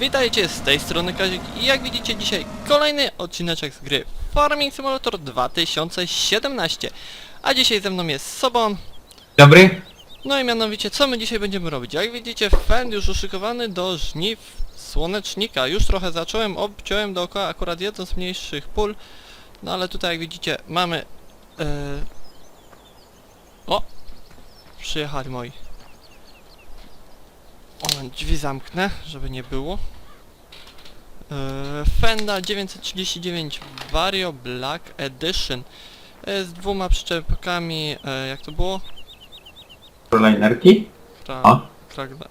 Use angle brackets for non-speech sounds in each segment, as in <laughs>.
Witajcie, z tej strony Kazik i jak widzicie dzisiaj kolejny odcineczek z gry Farming Simulator 2017 A dzisiaj ze mną jest Sobon Dobry? No i mianowicie co my dzisiaj będziemy robić? Jak widzicie fend już uszykowany do żniw słonecznika Już trochę zacząłem, obciąłem dookoła akurat jedną z mniejszych pól No ale tutaj jak widzicie mamy e, O! Przyjechali moi o, drzwi zamknę, żeby nie było. Eee, Fenda 939 Vario Black Edition e, z dwoma przyczepkami, e, jak to było? Prolinerki? Kra, O. kragla,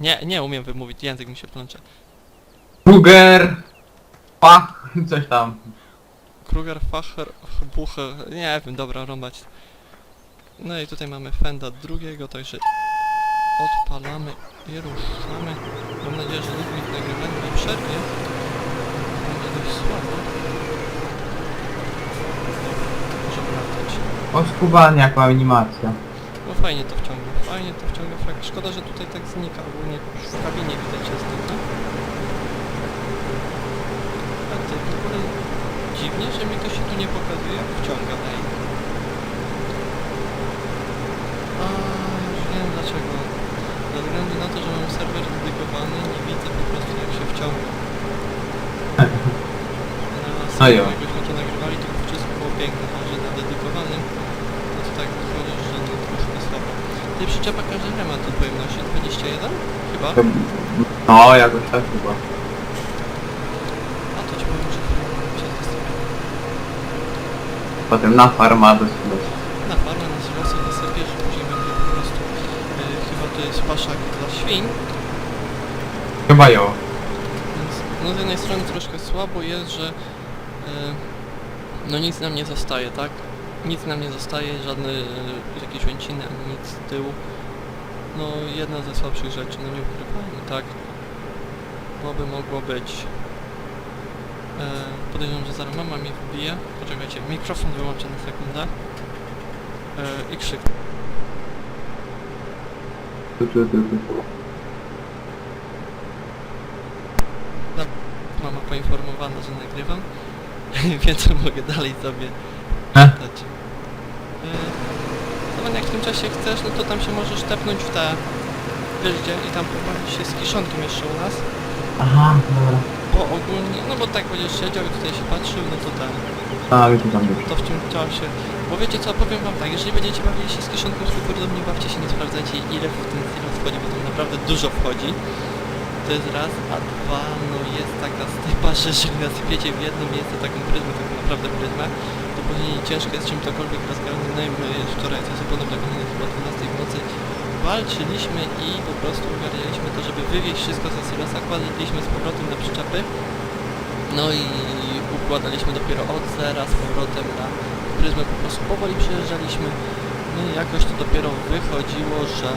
nie, nie umiem wymówić, język mi się plącze. Kruger! Pach! Coś tam. Kruger, Facher, Bucher, nie wiem, dobra, rąbać. No i tutaj mamy Fenda drugiego, także odpalamy i ruszamy. Mam nadzieję, że nikt mi w nagrywaniu nie przerwie. Będzie dość słabo. Może wracać. O skubanie, jaka animacja. No fajnie to wciąga, fajnie to wciąga fakt. Szkoda, że tutaj tak znika, ogólnie w kabinie widać jest to, no. A ty, w ogóle dziwnie, że mi to się tu nie pokazuje, wciąga, ej. A, już wiem dlaczego. Ze względu na to, że mam serwer dedykowany, nie widzę po prostu jak się. Raz <laughs> No jo. jakbyśmy to nagrywali, to wszystko było piękne, a że na dedykowanym, no to tak wychodzi, że no troszkę słabo. Ty przyczepa każdy ma tu pojemności 21? Chyba? No, jakoś tak chyba. A to ci powiem, że się zastawiam. Potem na farma do. Na farmę na silosy wysypię, że później będzie po prostu... Yy, chyba to jest paszak dla świń, Chyba jo. więc no z jednej strony troszkę słabo jest, że... Yy, no nic nam nie zostaje, tak? Nic nam nie zostaje, żadne yy, jakieś łęciny, ani nic z tyłu. No jedna ze słabszych rzeczy, no nie ukrywajmy, tak? Bo by mogło być... E, podejrzewam, że zaraz mama mi wbije. Poczekajcie, mikrofon wyłączę na sekundę. E, I krzyk. Tu, tu, tu, tu. Mama poinformowana, że nagrywam. <laughs> Więc mogę dalej sobie E? dać. E, no jak w tym czasie chcesz, no to tam się możesz tepnąć w te... Wiesz gdzie? I tam pobawić się z kiszonkiem jeszcze u nas. Aha, dobra. Bo ogólnie, no bo tak będziesz siedział i tutaj się patrzył, no to tak. A, mi tu tam dobrze. to w tym czasie. Bo wiecie co, powiem wam tak, jeżeli będziecie bawili się z kieszonką z kukurydą, nie bawcie się, nie sprawdzajcie ile w ten silo wchodzi, bo tam naprawdę dużo wchodzi. To jest raz, a dwa, no jest taka stypa, <laughs> że jeżeli nasypiecie w jedno miejsce taką pryzmę, taką naprawdę pryzmę, to później ciężko jest czymkolwiek rozgarnąć. No i my wczoraj z osobą nagranie chyba 12 w nocy walczyliśmy i po prostu ogarnialiśmy to, żeby wywieźć wszystko ze silosa, kładliśmy z powrotem na przyczepy, no i układaliśmy dopiero od zera z powrotem na pryzmę, po prostu powoli przejeżdżaliśmy. No i jakoś to dopiero wychodziło, że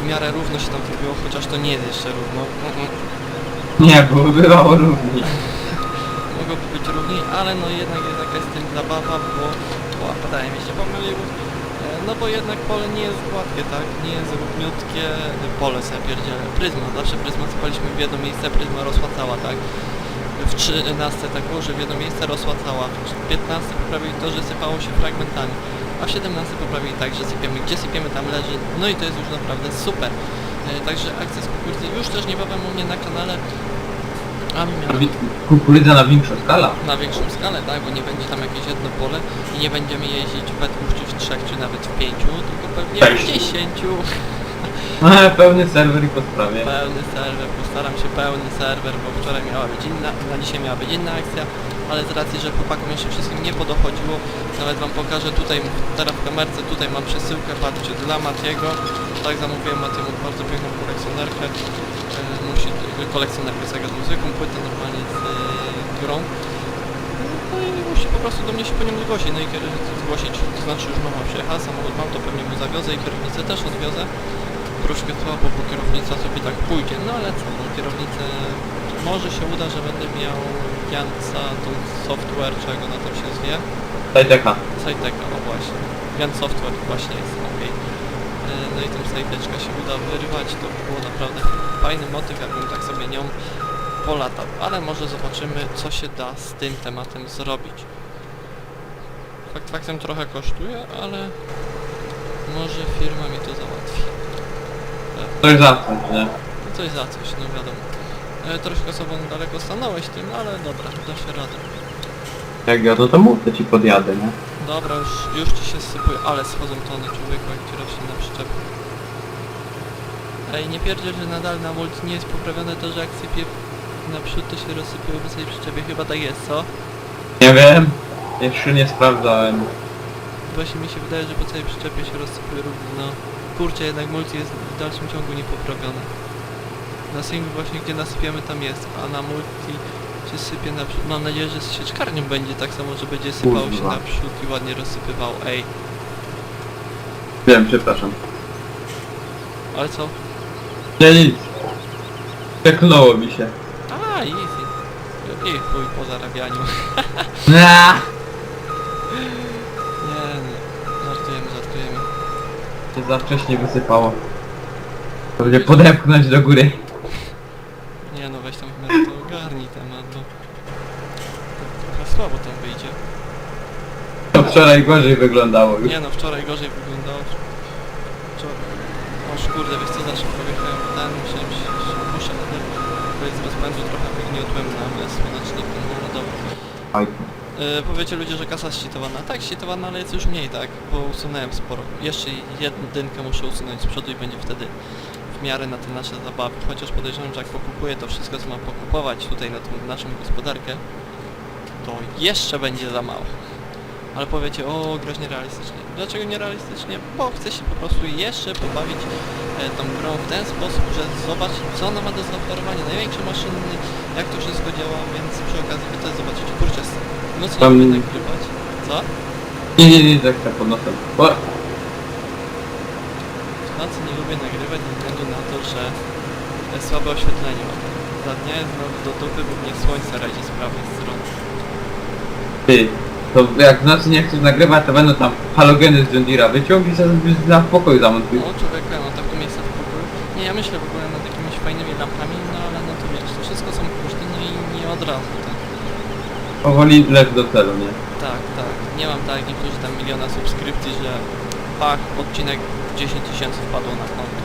w miarę równo się tam zrobiło, chociaż to nie jest jeszcze równo. Nie, bo bywało równi. Mogłoby być równiej, ale no jednak jest jakaś z tym zabawa, bo... O, padaje mi się pomylił. E, No bo jednak pole nie jest gładkie, tak? Nie jest równiutkie. Pole sobie pierdzielę. Pryzma, zawsze pryzma sypaliśmy w jedno miejsce, pryzma rosła cała, tak? W 13 tak było, że w jedno miejsce rosła cała. W 15 poprawili to, że sypało się fragmentami. A w 17 poprawili tak, że sypiemy gdzie sypiemy, tam leży. No i to jest już naprawdę super. E, Także akcja z kukurydzy już też niebawem u mnie na kanale. A miałem Kukurydza na większą skalę. na większą skalę, tak? Bo nie będzie tam jakieś jedno pole i nie będziemy jeździć we dwóch, czy w trzech, czy nawet w pięciu, tylko pewnie w dziesięciu. <laughs> Pełny serwer i po sprawie. Pełny serwer, postaram się pełny serwer, bo wczoraj miała być inna, na dzisiaj miała być inna akcja, ale z racji, że chłopakom jeszcze wszystkim nie podochodziło, nawet wam pokażę tutaj, teraz w kamerce, tutaj mam przesyłkę, patrzcie, dla Matiego, tak zamówiłem Matiemu bardzo piękną kolekcjonerkę, e, musi, kolekcjonerkę tą zwykłą płytę normalnie z e, grą, no i musi po prostu do mnie się po nią zgłosić, no i zgłosić, to znaczy już mama przyjechała, samochód mam, to pewnie mu zawiozę i kierownicę też odwiozę. Troszkę słabo, bo kierownica sobie tak pójdzie, no ale co, no kierownicę może się uda, że będę miał Janca, to software, czego na tym się zwie. Tajteka. Sajteka, o właśnie. Jan Software właśnie jest, okej. E, no i tam snajpeczka się uda wyrwać, to by było naprawdę fajny motyw, jakbym tak sobie nią polatał, ale może zobaczymy, co się da z tym tematem zrobić. Fakt faktem trochę kosztuje, ale może firma mi to załatwi. Coś za coś, nie? No coś za coś, no wiadomo. E, troszkę sobą daleko stanąłeś tym, ale dobra, da się radę. Jak ja to to mów, to ci podjadę, nie? Dobra, już, już ci się sypuje, ale schodzą tony człowieku, jak ci rośnie na przyczepę. Ej, nie pierdziel, że nadal na multi nie jest poprawione to, że jak sypie naprzód, to się rozsypuje po całej przyczepie. Chyba tak jest, co? Nie wiem. Jeszcze nie sprawdzałem. Właśnie mi się wydaje, że po całej przyczepie się rozsypuje równo. No, kurczę, jednak multi jest w dalszym ciągu niepoprawione. Na singlu właśnie, gdzie nasypiemy, tam jest, a na multi się sypie naprzód. Mam nadzieję, że z sieczkarnią będzie tak samo, że będzie sypało się Kurwa. naprzód i ładnie rozsypywało. Ej, Wiem, przepraszam. ale co? Nie, nic. Przeknęło mi się. A, easy. I chuj po zarabianiu. <laughs> Na. Nie, nie. Żartujemy, żartujemy. Się za wcześnie wysypało. Będzie podepchnąć do góry. Nie no, weź tam w miarę to ogarnij temat, bo... Tak trochę słabo tam wyjdzie. To wczoraj gorzej wyglądało już. Nie no, wczoraj gorzej wyglądało. Wczoraj... Oż kurde, wiesz co, za szybko wjechałem w ten, musiałem się puszczę, ale z rozpędu trochę wygniotłem na mnie słonecznik, no ale dobra. Oj. Yy, powiecie ludzie, że kasa ścitowana. Tak, ścitowana, ale jest już mniej, tak? Bo usunąłem sporo. Jeszcze jedynkę muszę usunąć z przodu i będzie wtedy w miarę na te nasze zabawy. Chociaż podejrzewam, że jak pokupuję to wszystko, co mam pokupować tutaj na tą naszą gospodarkę, to jeszcze będzie za mało. Ale powiecie, o, grasz nierealistycznie. Dlaczego nierealistycznie? Bo chcę się po prostu jeszcze pobawić e, tą grą w ten sposób, że zobaczyć, co ona ma do zaoferowania. Największe maszyny, jak to wszystko działa, więc przy okazji wy też zobaczycie. Kurczę, no co Tam- nie nagrywać? Co? Nie, nie, nie, tak, tak pod nosem. O, W nocy nie lubię nagrywać ze względu na to, że e, słabe oświetlenie mam. Za dnia jest znowu do dupy, bo mnie słońce razi z prawej strony. Ty. To jak w nocy nie chcesz nagrywać, to będą tam halogeny z John Deere'a. Wyciągnij sobie na pokoju zamontuj. No człowieku, ja mam takie miejsce w pokoju. Nie, ja myślę w ogóle nad jakimiś fajnymi lampami, no ale no to wiesz, to wszystko są koszty, no i nie od razu, tak. Powoli lecz do celu, nie? Tak, tak. Nie mam tak jak niektórzy tam miliona subskrypcji, że pach, odcinek 10 tysięcy wpadło na konto.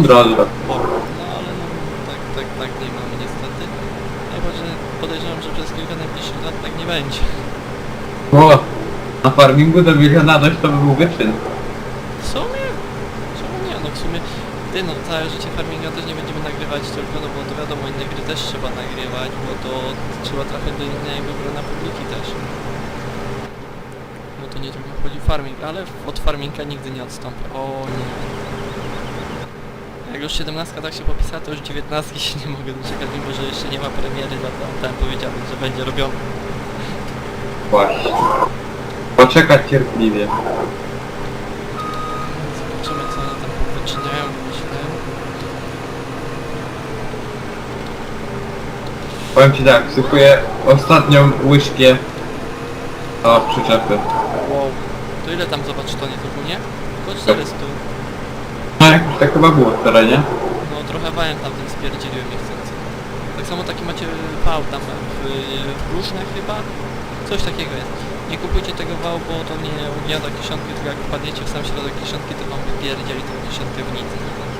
Od razu. Bo, no ale no tak, tak, tak nie mamy niestety. Chyba, że podejrzewam, że przez kilka najbliższych lat tak nie będzie. O, na farmingu do miliona dość to by był wyczyn. W sumie? Czemu nie? No w sumie ty no całe życie farminga też nie będziemy nagrywać tylko, no bo to wiadomo inne gry też trzeba nagrywać, bo to trzeba trafiać do innej wybrane publiki też. No to nie tylko chodzi farming, ale od farminga nigdy nie odstąpię. O nie. Już 17 tak się popisała, to już 19 się nie mogę doczekać, mimo że jeszcze nie ma premiery, no to tam powiedziałem, że będzie robiony. Właśnie. Poczekać cierpliwie. Zobaczymy co one tam wyczyniają, myślę. Powiem ci tak, wsypuję ostatnią łyżkę o przyczepy. Wow. To ile tam zobacz to nie to nie? Tylko 400. Tak chyba było wczoraj, nie? No trochę wałem tam tym spierdzieliłem niechcący. Tak samo taki macie wał tam w, w chyba. Coś takiego jest. Nie kupujcie tego wału, bo to nie ugniata kieszonki, tylko jak wpadniecie w sam środek kieszonki, to wam wypierdzieli tą kieszonkę w nic.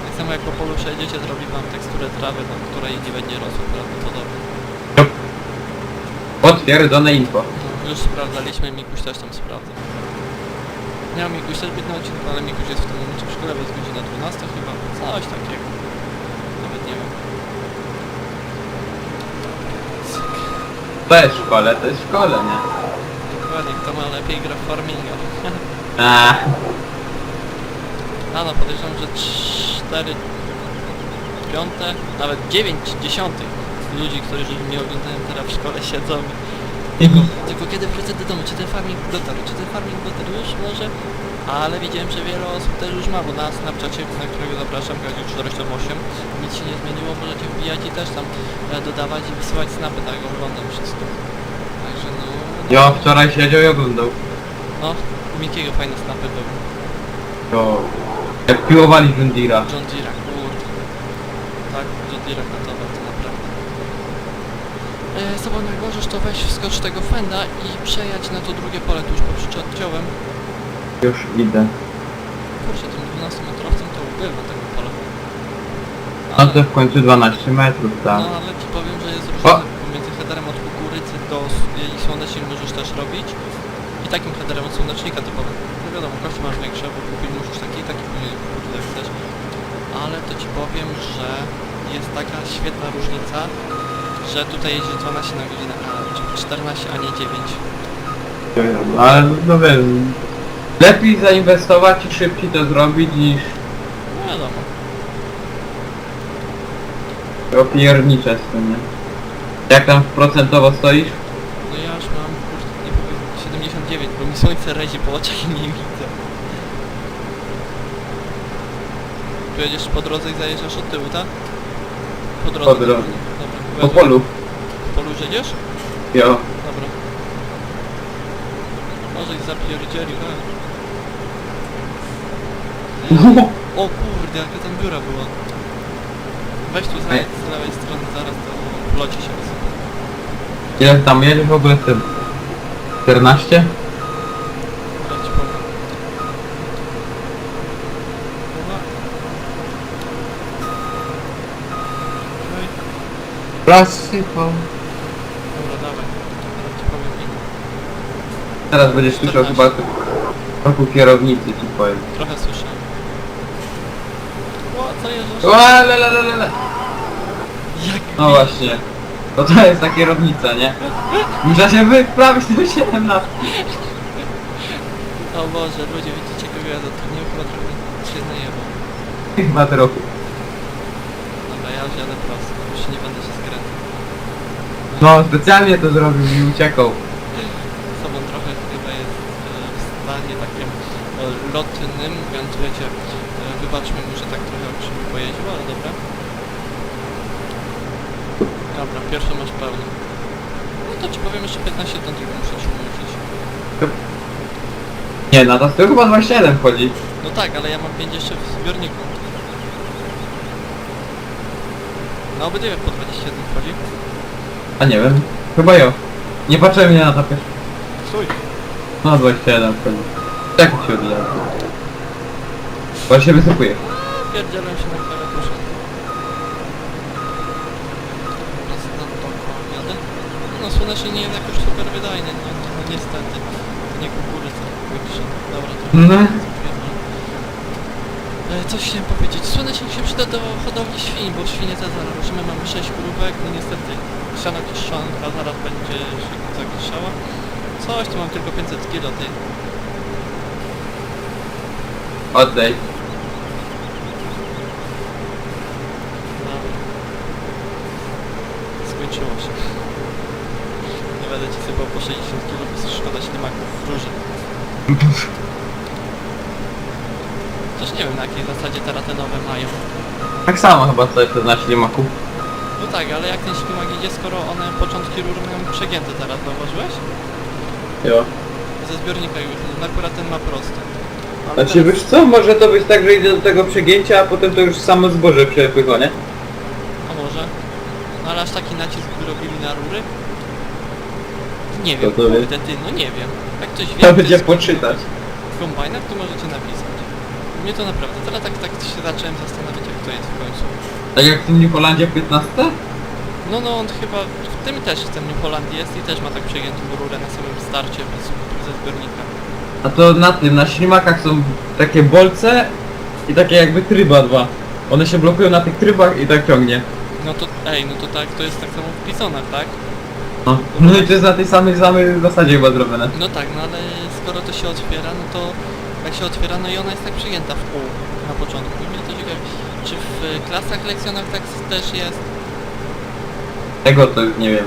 Tak samo jak po polu przejdziecie, zrobi wam teksturę trawy, na której nie będzie rosło prawdopodobnie. Potwierdzone info. No, już sprawdzaliśmy, Mikuś też tam sprawdza. Miał Mikuś też być na odcinku, ale Mikuś jest w tym momencie w szkole, bo jest godzina 12 chyba. Coś takiego. Nawet nie wiem. To jest w szkole, to jest w szkole, nie? Dokładnie, kto ma lepiej gra w farminga. Eee, A no podejrzewam, że 4 piąte, nawet 9 dziesiątych ludzi, którzy mnie oglądają teraz w szkole siedzą. Tylko, tylko kiedy wrócę do domu, czy ten farming dotarł, czy ten farming dotarł już może? Ale widziałem, że wiele osób też już ma, bo na Snapchacie, na którego zapraszam, Gaziu 408, nic się nie zmieniło, możecie wbijać i też tam e, dodawać i wysyłać snapy, tak oglądam wszystko. Także no, ja wczoraj siedział i oglądał. no, u Mikiego fajne snapy były. To Jak piłowali John Deere'a. John Deere, kurde. Tak, John Deere gotowa, to naprawdę. E, Sobą jak możesz, to weź wskocz tego fenda i przejadź na to drugie pole tuż po przyczepciowym. Już idę. Kurczę, tym 12 metrowcem to ubywa tego pola. No to w końcu 12 metrów, tak. No ale ci powiem, że jest różnica pomiędzy headerem od kukurydzy do i słonecznik możesz też robić i takim headerem od słonecznika typowym. No wiadomo, kości masz większe, bo kupić możesz taki i taki kupić jak chcesz. Ale to ci powiem, że jest taka świetna różnica, że tutaj jeździ 12 na godzinę, a czy 14, a nie 9. Ale no wiem. Lepiej zainwestować i szybciej to zrobić niż No wiadomo. opiernicze z tym, nie? Jak tam procentowo stoisz? No ja już mam, kurde, nie powiem, 79, bo mi słońce rezi po oczach i nie widzę. Pojedziesz po drodze i zajeżdżasz od tyłu, tak? Po drodze. Po drodze. Po polu. Po polu jedziesz? Jo. Dobra. Może i zapierdzielił, tak? <laughs> O kurde, jaka tam dziura była. Weź tu z lewej, z lewej strony, zaraz to w locie się. Ile tam jedziesz w ogóle tym? 14? Zaraz ci powiem. Dobra. Okej. Plastyką. Dobra, dawaj. Teraz ci powiem ile. Teraz będziesz słyszał 14. chyba roku kierownicy ci powiem. Trochę słyszę. O, co jeżdżasz? Ła, le, le, le, le, le. Jak No właśnie. To to jest ta kierownica, nie? Muszę się wyprawić do 17. O Boże, ludzie, widzicie kogo ja zatrudniłem? Chyba trochę się najebał. Chyba trochę. Dobra, ja już jadę prosto, już nie będę się. No, specjalnie to zrobił i uciekał. Sobą trochę chyba jest e, w stanie takim e, lotnym, więc wiecie, e, wybaczmy mu, że tak trochę krzywo pojeździł, ale dobra. Dobra, pierwszą masz pełną. No to ci powiem jeszcze 15 ton tylko muszę się nauczyć. Nie, na to chyba 27 wchodzi. No tak, ale ja mam 5 jeszcze w zbiorniku. Na obydwie po 21 wchodzi. A nie wiem. Chyba jo. Nie patrzyłem mnie na tapę. Stój! No 27 wchodzi. Tak się odjadł. Bo się wysypuje. Pierdzielę się na klawiaturze. Teraz na to jadę. No słoneczny nie jest jakoś super wydajny, no, no, niestety. To nie kukurydza, kurczę. Dobra, to No. E, Coś chciałem powiedzieć. Słonecznik się przyda do hodowli świń, bo świnie te zaraz, że my mamy 6 krówek, no niestety siana kiszonka zaraz będzie się zakiszała. Coś, tu mam tylko 500 kilo, ty. Oddaj. Skończyło się. Nie będę ci sypał po 60 kg, bo szkoda ślimaków w róży. Też nie wiem na jakiej zasadzie teraz te nowe mają. Tak samo chyba co jest na ślimaku. No tak, ale jak ten ślimak idzie, skoro one początki rur mają przegięte teraz, zauważyłeś? Jo. Ze zbiornika już, no akurat ten ma prosto. Ale Znaczy teraz- wiesz co, może to być tak, że idzie do tego przegięcia, a potem to już samo zboże przepływa, nie? A może? No ale aż taki nacisk by robili na rury? Nie To wiem, to wie. kurde ty, no nie wiem. Jak ktoś wie, To kto będzie jest poczytać. w kombajnach, to możecie napisać. Mnie to naprawdę, teraz tak, tak się zacząłem zastanawiać jak to jest w końcu. Tak jak w tym New Holandzie 15? No no on chyba, w tym też w tym New jest i też ma tak przegiętą rurę na samym starcie bez, ze zbiornika. A to na tym, na ślimakach są takie bolce i takie jakby tryba dwa. One się blokują na tych trybach i tak ciągnie. No to, ej, no to tak, to jest tak samo w pisonach, tak? No. no i to jest na tej samej, samej zasadzie chyba zrobione. No tak, no ale skoro to się otwiera, no to jak się otwiera, no i ona jest tak przygięta w pół na początku. I mnie to czy w klasach lekcjonach tak też jest? Tego to już nie wiem.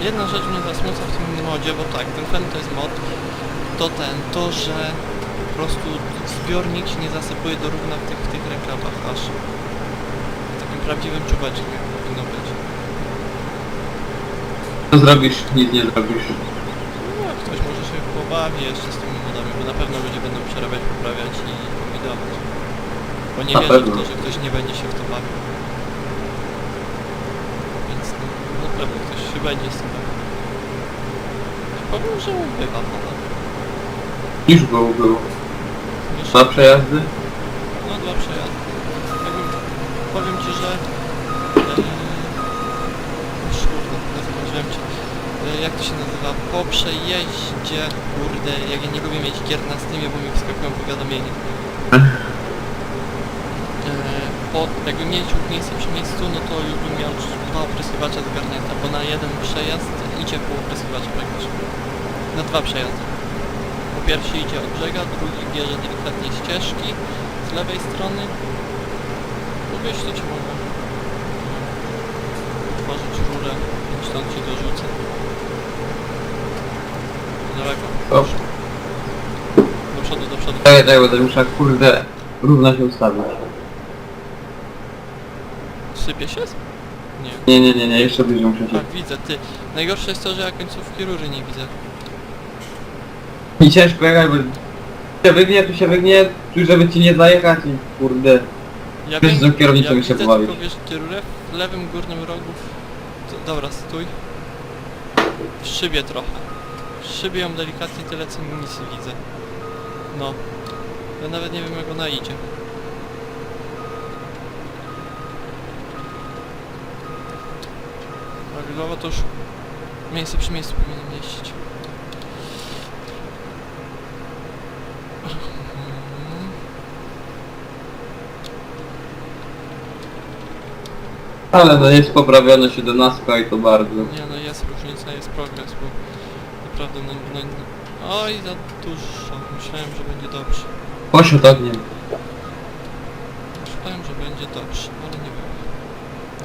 Jedna rzecz mnie zasmuca w tym modzie, bo tak, ten fen to jest mod, to ten, to, że po prostu zbiornik się nie zasypuje do równa w tych, w tych reklamach aż. Takim prawdziwym czubeczkiem jak powinno być. Co zrobisz? Nic nie zrobisz. No, ktoś może się pobawi jeszcze z tymi modami, bo na pewno ludzie będą przerabiać, poprawiać i kombinować. Bo nie Na wierzę w pewno. to, że ktoś nie będzie się w to bawił. Więc no, na pewno ktoś się będzie z tym bawił. Powiem, że ubywa moda. Już był, był. Już, Dwa przejazdy? no dwa przejazdy. Jakbym, powiem ci, że... Yy, kurde, zaskoczyłem cię. E, jak to się nazywa? Po przejeździe, kurde, jak ja nie lubię mieć gier na Steamie, bo mi wskakują powiadomienia. E, po, jakbym mieć miejsce przy miejscu, no to już bym miał dwa opryskiwacze zgarnięte, bo na jeden przejazd idzie pół opryskiwacza praktycznie. Na dwa przejazdy. Po pierwszy idzie od brzega, drugi bierze delikatnie ścieżki z lewej strony. No wiesz, to ci mogę otworzyć rurę, stąd ci dorzucę. O. Do przodu, do przodu. Czekaj, czekaj, będę musiał kurde równo się ustawić. Sypie się? Nie. Nie, nie, nie, nie, jeszcze bliżej muszę się. A widzę, ty. Najgorsze jest to, że ja końcówki rury nie widzę. I ciężko jechać, bo się wygnie, tu się wygnie, tu żeby ci nie zajechać i kurde. Ja Wiesz, z kierownicą ja mi się widzę pobawić. tylko, wiesz, gdzie rurę w lewym górnym rogu. Dobra, stój. W szybie trochę. W szybie ją delikatnie tyle, co nic nie widzę. No. Ja nawet nie wiem, jak ona idzie. Prawidłowo to już miejsce przy miejscu powinien mieścić. Ale no jest poprawione 17 i to bardzo. Nie no jest różnica, jest progres, bo naprawdę no, no, no oj za dużo, myślałem, że będzie dobrze. Poszedł ogniem. Myślałem, że będzie dobrze, ale nie wiem.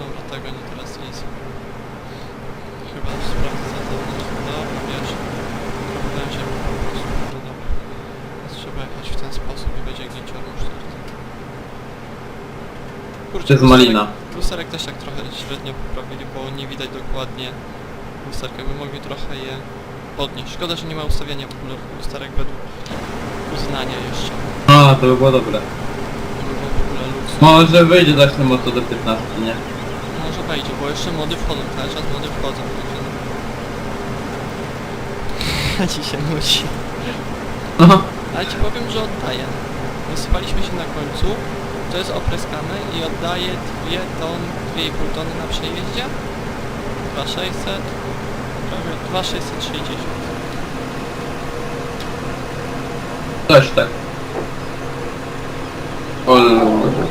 Dobra, tego nie teraz jest. Chyba sprawdzę za to. Dobra, wiesz. Próbowałem się po prostu, no dobra. Więc trzeba jechać w ten sposób i będzie gniecior musztard. To jest malina. Lusterek też tak trochę średnio poprawili, bo nie widać dokładnie lusterka, by mogli trochę je podnieść. Szkoda, że nie ma ustawienia w ogóle lusterek według uznania jeszcze. A, to by było dobre. Nie by było w ogóle luksu. Może wyjdzie zaś ten moto do 15, nie? Może wejdzie, bo jeszcze mody wchodzą, cały czas mody wchodzą. No. <laughs> Ci się musi. Ale ci powiem, że oddaje. Wysypaliśmy się na końcu, to jest opryskane i oddaje 2 ton, 2,5 tony na przejeździe. 2600, prawie 2660. Też tak. O, ludzie.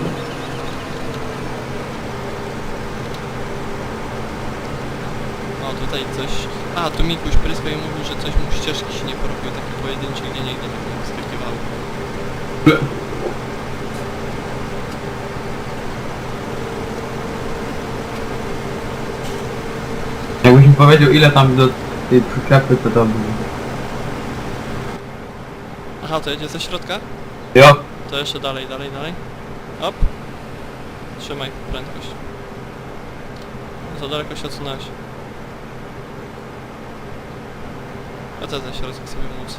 O, tutaj coś... A, tu Mikuś pryskał i mówił, że coś mu ścieżki się nie porobiły, takie pojedyncze, gdzie tak nie wyskakiwały. Jakbyś mi powiedział ile tam do tej przyczepy, to to by... Aha, to jedzie ze środka? Jo. To jeszcze dalej, dalej, dalej. Op. Trzymaj prędkość. Za daleko się odsunąłeś. A co za środek sobie włóc.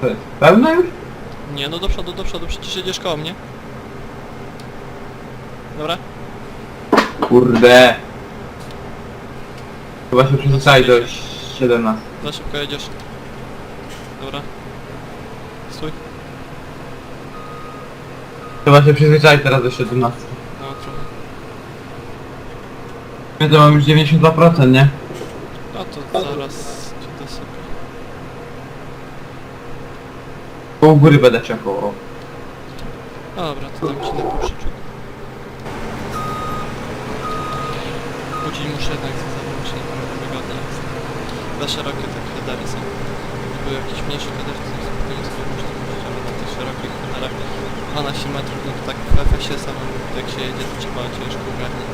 To jest pełne już? Nie, no do przodu, do przodu, przecież jedziesz koło mnie. Dobra? Kurde. Chyba się przyzwyczai do 17. Za szybko jedziesz. Dobra. Stój. Chyba się przyzwyczai teraz do 17. No trochę. Ja to mam już 92%, nie? No to zaraz ci dosypię. Po u góry będę czekał. o. No dobra, to dam ci na poprzeczuk. Budzić muszę jednak za załącznie, trochę wygodnie jest. Za szerokie te headery są. Gdyby były jakieś mniejsze headery, to spokojnie sobie można włożyć, ale na tych szerokich headerach 12 metrów, no to tak w FS-ie samym jak się jedzie, to trzeba ciężko ogarniać.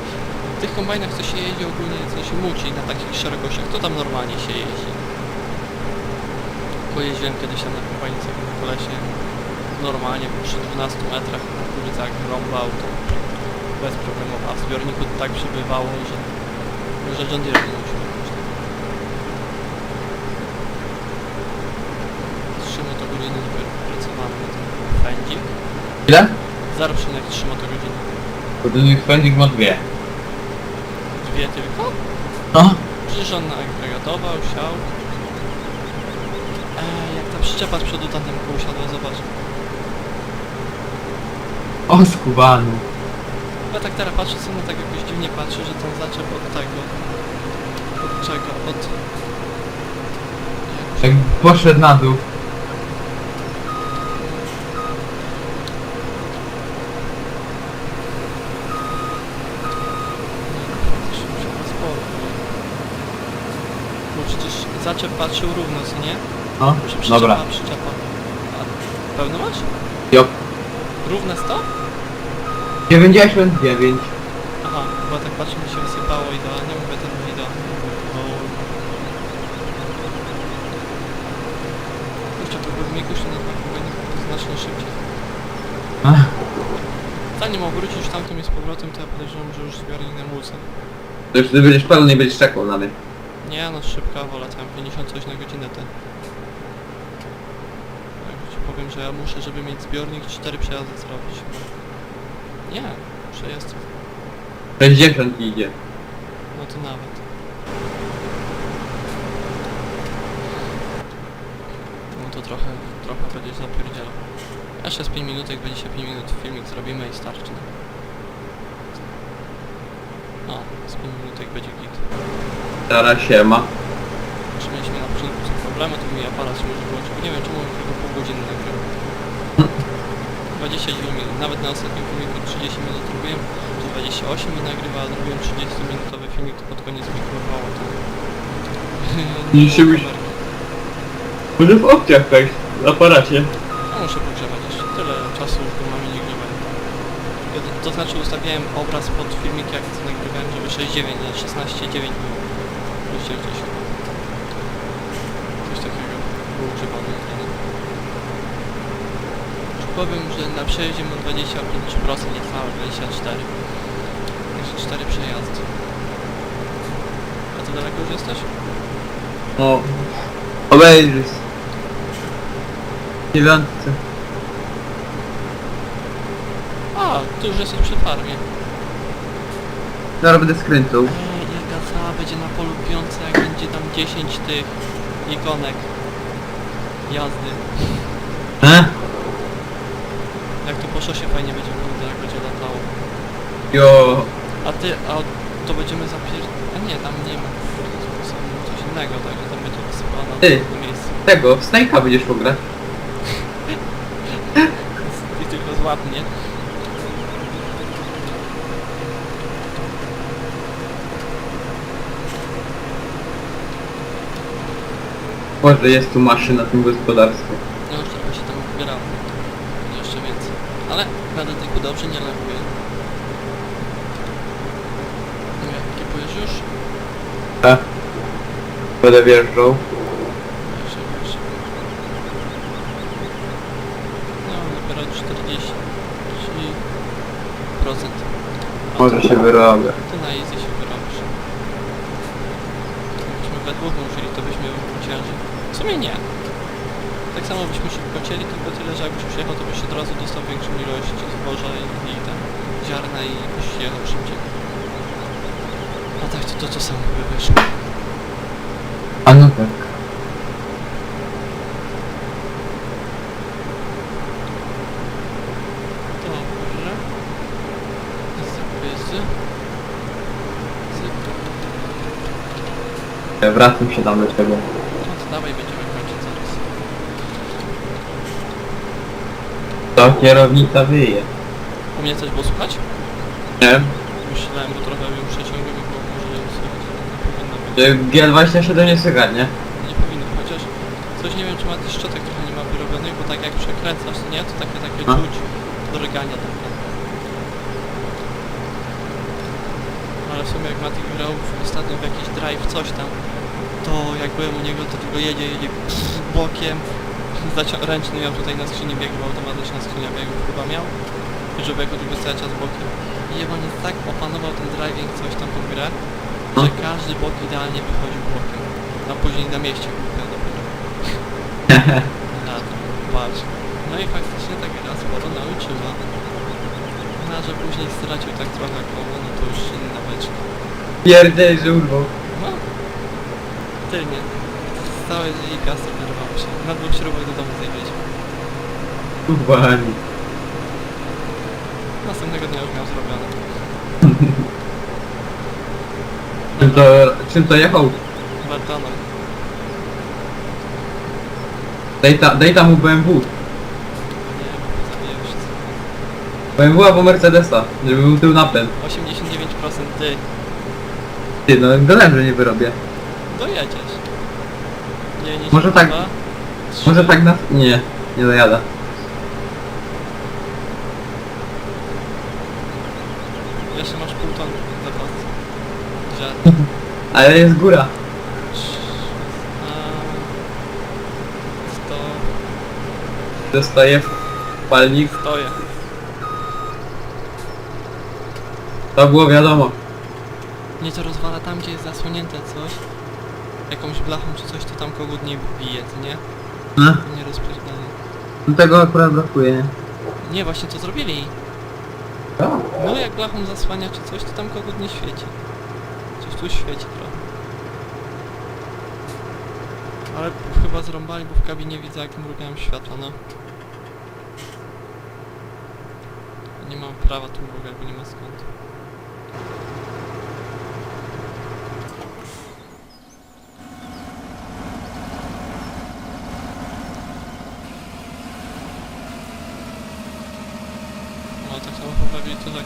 W tych kombajnach co się jeździ ogólnie, co się muci na takich szerokościach, to tam normalnie się jeździ. Pojeździłem kiedyś tam na kombajnie w kolesie normalnie przy 12 metrach na ulicach rąbał to bez problemu, a w zbiorniku tak przybywało, że Że John Deere nie musi robić. Trzy motogodziny dopiero pracowane na tym pędzik. Ile? 0,3 motogodziny. Budynek spędzik ma dwie. Dwie tylko? No. Przecież on agregatował, siał. Eee, jak ta przyczepa z przodu tamtym koło siadła, zobacz. O skubany. Ja tak teraz patrzę, co no tak jakoś dziwnie patrzę, że ten zaczep od tego. Od czego? Od... Jak poszedł na dół. Bo przecież zaczep patrzył równo, co nie? No, Że przyczepa, dobra. przyczepa. A pełny masz? Jop. Równe 100? 99. Aha, bo tak patrzę, mi się wysypało idealnie, mówię ten idealnie. Bo... Kurczę, to by mi kuszy na dwa powinny to znacznie szybciej. Ach, Zanim obrócić tamtą i z powrotem, to ja podejrzewam, że już zbiornik na mulce. To już ty będziesz pełny i będziesz czekał na mnie. Nie, no szybka wola, tam 50 coś na godzinę ten. Tak ci powiem, że ja muszę, żeby mieć zbiornik, 4 przejazdy zrobić. Nie, przejazd, 60 ci idzie. no to nawet. No to trochę, trochę będzie zapierdzielał. Jeszcze z 5 minut, jak będzie się 5 minut filmik zrobimy i starczy. No, z 5 minut jak będzie git. Teraz siema. Już mieliśmy na początku problemy, to mi aparat się już włączył. Nie wiem czemu mi tylko pół godziny nagrywa. 29 minut, nawet na ostatnim filmiku 30 minut robiłem, to 28 mi nagrywa, a zrobiłem 30 minutowy filmik, to pod koniec mi kurwało to. I się byś- Może w opcjach wejść, w aparacie. No muszę pogrzewać jeszcze, tyle czasu już go mamy nie grzewałem. Ja To, to znaczy ustawiałem obraz pod filmik jak to nagrywałem, żeby 6.9, a 16.9 było. Jeszcze gdzieś. Coś takiego było używane. Już powiem, że na przejeździe mam 25%, niecałe 24. Jeszcze 4 przejazdy. A to daleko już jesteś? No. Obejrzyj. Dziewiątce. A, ty już jesteś przy farmie. Zaraz będę skręcał. Ej, jaka cała będzie na polu piące, jak będzie tam 10 tych ikonek jazdy. E? Jak to po szosie fajnie będzie wyglądało, jak będzie latało. Jo. A ty, a to będziemy zapier... A nie, tam nie ma. kurde, to są coś innego, także tam będzie wysypane Ty. na miejscu. Tego, w Snake'a będziesz pograć. <laughs> I tylko złap mnie. Boże, jest tu maszyna na tym gospodarstwie. No już trochę się tam zbierało. Ale na dotyku dobrze nie laguje. Nie kipujesz już? Tak. Będę wjeżdżał. Jeszcze, jeszcze. No, dopiero 40 procent. A Może się wyrobię. To na easy się wyrobisz. Gdybyśmy we dwóch to byśmy cięży. W sumie nie. Tak samo byśmy szybko cięli, tylko tyle, że jakbyś przyjechał, to byś od razu dostał większą ilość zboża i, i tam ziarna i byś jechał szybciej. A tak to to, to samo by wyszło. A no tak. Dobrze. Ja wracam się tam do tego. No to dawaj, kończyć zaraz. To kierownica wyje. U mnie coś było słuchać? Nie? Myślałem, bo trochę ją przeciągłem, bo może słychać, nie powinno być. G27 nie słychać, nie? Nie powinno, chociaż coś nie wiem, czy ma tych szczotek trochę nie ma wyrobionych, bo tak jak przekręcasz, nie? To takie, takie A? czuć do rygania takie. Ale w sumie jak Matik grał w- ostatnio w jakiś drive coś tam, to jak byłem u niego, to tylko jedzie, jedzie bokiem, ręczny miał tutaj na skrzyni biegów, automatyczna skrzynia biegów chyba miał, i żeby jako tylko cały czas bokiem. I jest tak opanował ten driving coś tam tą grę, No. że każdy bok idealnie wychodził bokiem. No później na mieście głupia dopiero. <laughs> Na to, patrz. No i faktycznie ta gra sporo nauczyła. No, a że później stracił tak trochę koło, no to już inna beczka. Pierdej, że urwał. No. Tylnie. Z całej jej wyrwał się. Na dwóch śrubach do domu zajęliśmy. Uwali. Następnego dnia już miał zrobione. <laughs> Czym to, czym to jechał? Bartonem. Daj, ta, daj tam mu BMW. Nie wiem, zabijesz się. BMW albo Mercedesa, żeby był tył napęd. 89% ty. Ty, no gadałem, że nie wyrobię. Dojedziesz. Nie, nie Może tak- Może tak na... Nie, nie dojada. Jeszcze masz pół tony zapasu. Żart. Ale jest góra. A... 100... Dostaję palnik. Stoję. To było wiadomo. Nie to rozwala tam, gdzie jest zasłonięte coś. Jakąś blachą czy coś, to tam kogut nie bije, co nie? No, nie no tego akurat brakuje, nie? Nie, właśnie to zrobili. Tak. No jak blachą zasłania czy coś, to tam kogut nie świeci. Coś tu świeci trochę. Ale chyba zrąbali, bo w kabinie widzę jak mrugają światła, no. Nie mam prawa tu mrugać, bo nie ma skąd. No tak samo poprawili to tak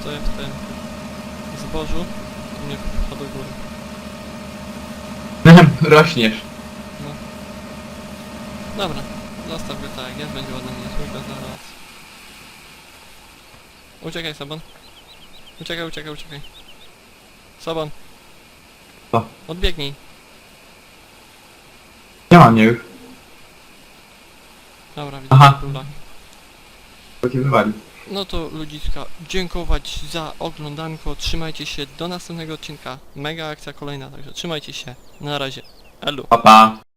stoję w tym zbożu, to mnie pcha do góry. Rośniesz. No. Dobra, zostaw go tak, jest, będzie ładna miniaturka zaraz. Uciekaj, Saban. Uciekaj, uciekaj, uciekaj. Saban. Co? Odbiegnij. Nie ma mnie już, Dobra, widzę Aha. króla. bo cię wywali. No to ludziska, dziękować za oglądanko, trzymajcie się do następnego odcinka. Mega akcja kolejna, także trzymajcie się. Na razie. Elu. Pa, pa.